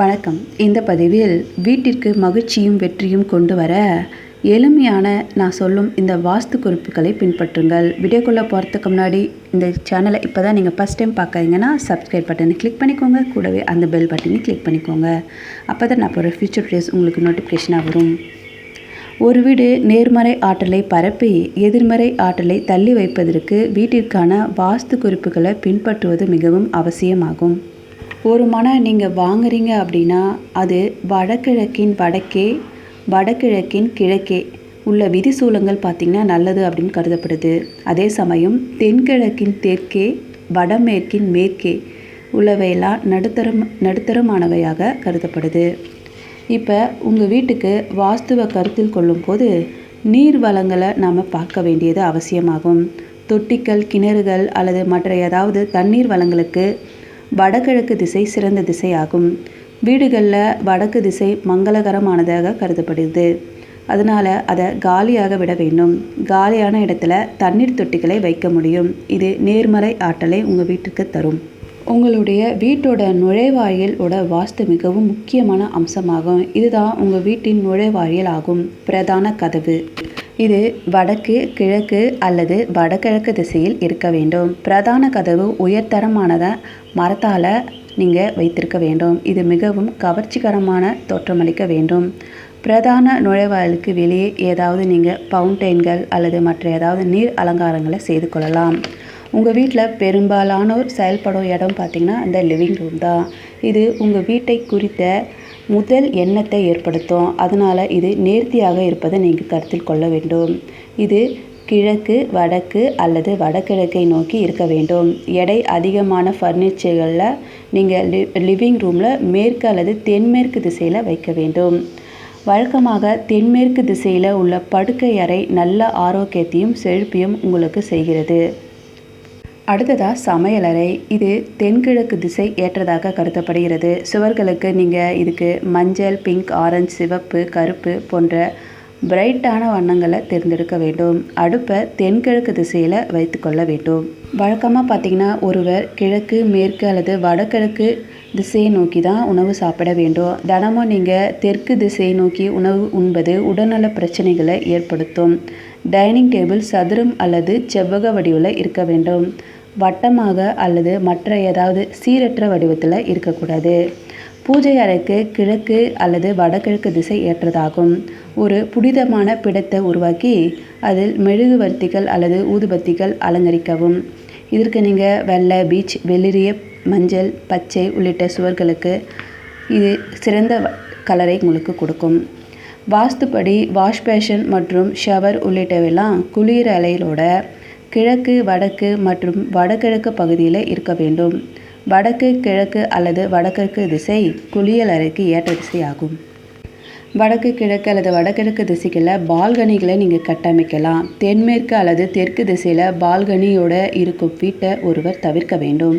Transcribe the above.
வணக்கம். இந்த பதிவில் வீட்டிற்கு மகிழ்ச்சியும் வெற்றியும் கொண்டு வர எளிமையான நான் சொல்லும் இந்த வாஸ்து குறிப்புகளை பின்பற்றுங்கள். வீடியோக்குள்ளே போகிறதுக்கு முன்னாடி இந்த சேனலை இப்போ தான் நீங்கள் ஃபஸ்ட் டைம் பார்க்குறீங்கன்னா சப்ஸ்கிரைப் பட்டனை கிளிக் பண்ணிக்கோங்க. கூடவே அந்த பெல் பட்டனையும் கிளிக் பண்ணிக்கோங்க. அப்போ தான் நான் போகிற ஃபியூச்சர் டேஸ் உங்களுக்கு நோட்டிஃபிகேஷனாக வரும். ஒரு வீடு நேர்மறை ஆற்றலை பரப்பி எதிர்மறை ஆற்றலை தள்ளி வைப்பதற்கு வீட்டிற்கான வாஸ்து குறிப்புகளை பின்பற்றுவது மிகவும் அவசியமாகும். ஒரு மனை நீங்கள் வாங்குறீங்க அப்படின்னா அது வடகிழக்கின் வடக்கே வடகிழக்கின் கிழக்கே உள்ள விதிசூலங்கள் பார்த்திங்கன்னா நல்லது அப்படின்னு கருதப்படுது. அதே சமயம் தென்கிழக்கின் தெற்கே வடமேற்கின் மேற்கே உள்ளவையெல்லாம் நடுத்தரம் நடுத்தரமானவையாக கருதப்படுது. இப்போ உங்கள் வீட்டுக்கு வாஸ்துவை கருத்தில் கொள்ளும்போது நீர் வளங்களை நாம் பார்க்க வேண்டியது அவசியமாகும். தொட்டிகள் கிணறுகள் அல்லது மற்ற ஏதாவது தண்ணீர் வளங்களுக்கு வடகிழக்கு திசை சிறந்த திசையாகும். வீடுகளில் வடக்கு திசை மங்களகரமானதாக கருதப்படுது. அதனால் அதை காலியாக விட வேண்டும். காலியான இடத்துல தண்ணீர் தொட்டிகளை வைக்க முடியும். இது நேர்மறை ஆற்றலை உங்கள் வீட்டுக்கு தரும். உங்களுடைய வீட்டோட நுழைவாயிலோட வாஸ்து மிகவும் முக்கியமான அம்சமாகும். இதுதான் உங்கள் வீட்டின் நுழைவாயில் ஆகும். பிரதான கதவு. இது வடக்கு கிழக்கு அல்லது வடகிழக்கு திசையில் இருக்க வேண்டும். பிரதான கதவு உயர்தரமானத மரத்தால் நீங்கள் வைத்திருக்க வேண்டும். இது மிகவும் கவர்ச்சிகரமான தோற்றமளிக்க வேண்டும். பிரதான நுழைவாயிலுக்கு வெளியே ஏதாவது நீங்கள் பவுண்டெயின்கள் அல்லது மற்ற ஏதாவது நீர் அலங்காரங்களை செய்து கொள்ளலாம். உங்கள் வீட்டில் பெரும்பாலானோர் செயல்படும் இடம் பார்த்திங்கன்னா அந்த லிவிங் ரூம் தான். இது உங்கள் வீட்டை குறித்த முதல் எண்ணத்தை ஏற்படுத்தும். அதனால் இது நேர்த்தியாக இருப்பதை நீங்கள் கருத்தில் கொள்ள வேண்டும். இது கிழக்கு வடக்கு அல்லது வடகிழக்கை நோக்கி இருக்க வேண்டும். எடை அதிகமான ஃபர்னிச்சர்களில் நீங்கள் லி லிவிங் ரூமில் மேற்கு அல்லது தென்மேற்கு திசையில் வைக்க வேண்டும். வழக்கமாக தென்மேற்கு திசையில் உள்ள படுக்கை அறை நல்ல ஆரோக்கியத்தையும் செழிப்பையும் உங்களுக்கு செய்கிறது. அடுத்ததாக சமையலறை இது தென்கிழக்கு திசை ஏற்றதாக கருதப்படுகிறது. சுவர்களுக்கு நீங்கள் இதுக்கு மஞ்சள் பிங்க் ஆரஞ்சு சிவப்பு கருப்பு போன்ற பிரைட்டான வண்ணங்களை தேர்ந்தெடுக்க வேண்டும். அடுப்பை தென்கிழக்கு திசையில் வைத்து கொள்ள வேண்டும். வழக்கமாக பார்த்திங்கன்னா ஒருவர் கிழக்கு மேற்கு அல்லது வடகிழக்கு திசையை நோக்கி தான் உணவு சாப்பிட வேண்டும். தினமும் நீங்கள் தெற்கு திசையை நோக்கி உணவு உண்பது உடல்நல பிரச்சனைகளை ஏற்படுத்தும். டைனிங் டேபிள் சதுரம் அல்லது செவ்வக வடிவில் இருக்க வேண்டும். வட்டமாக அல்லது மற்ற ஏதாவது சீரற்ற வடிவத்தில் இருக்கக்கூடாது. பூஜை அறைக்கு கிழக்கு அல்லது வடகிழக்கு திசை ஏற்றதாகும். ஒரு புனிதமான பிடத்தை உருவாக்கி அதில் மெழுகுவர்த்திகள் அல்லது ஊதுபத்திகள் அலங்கரிக்கவும். இதற்கு நீங்கள் வெள்ளை பீச் வெளிரிய மஞ்சள் பச்சை உள்ளிட்ட சுவர்களுக்கு இது சிறந்த கலரை உங்களுக்கு கொடுக்கும். வாஸ்துப்படி வாஷ் பேஷன் மற்றும் ஷவர் உள்ளிட்டவையெல்லாம் குளிர் அலையிலோட கிழக்கு வடக்கு மற்றும் வடகிழக்கு பகுதியில் இருக்க வேண்டும். வடக்கு கிழக்கு அல்லது வடகிழக்கு திசை குளியல் அறைக்கு ஏற்ற திசையாகும். வடக்கு கிழக்கு அல்லது வடகிழக்கு திசைகளில் பால்கனிகளை நீங்கள் கட்டமைக்கலாம். தென்மேற்கு அல்லது தெற்கு திசையில் பால்கனியோட இருக்கும் வீட்டை ஒருவர் தவிர்க்க வேண்டும்.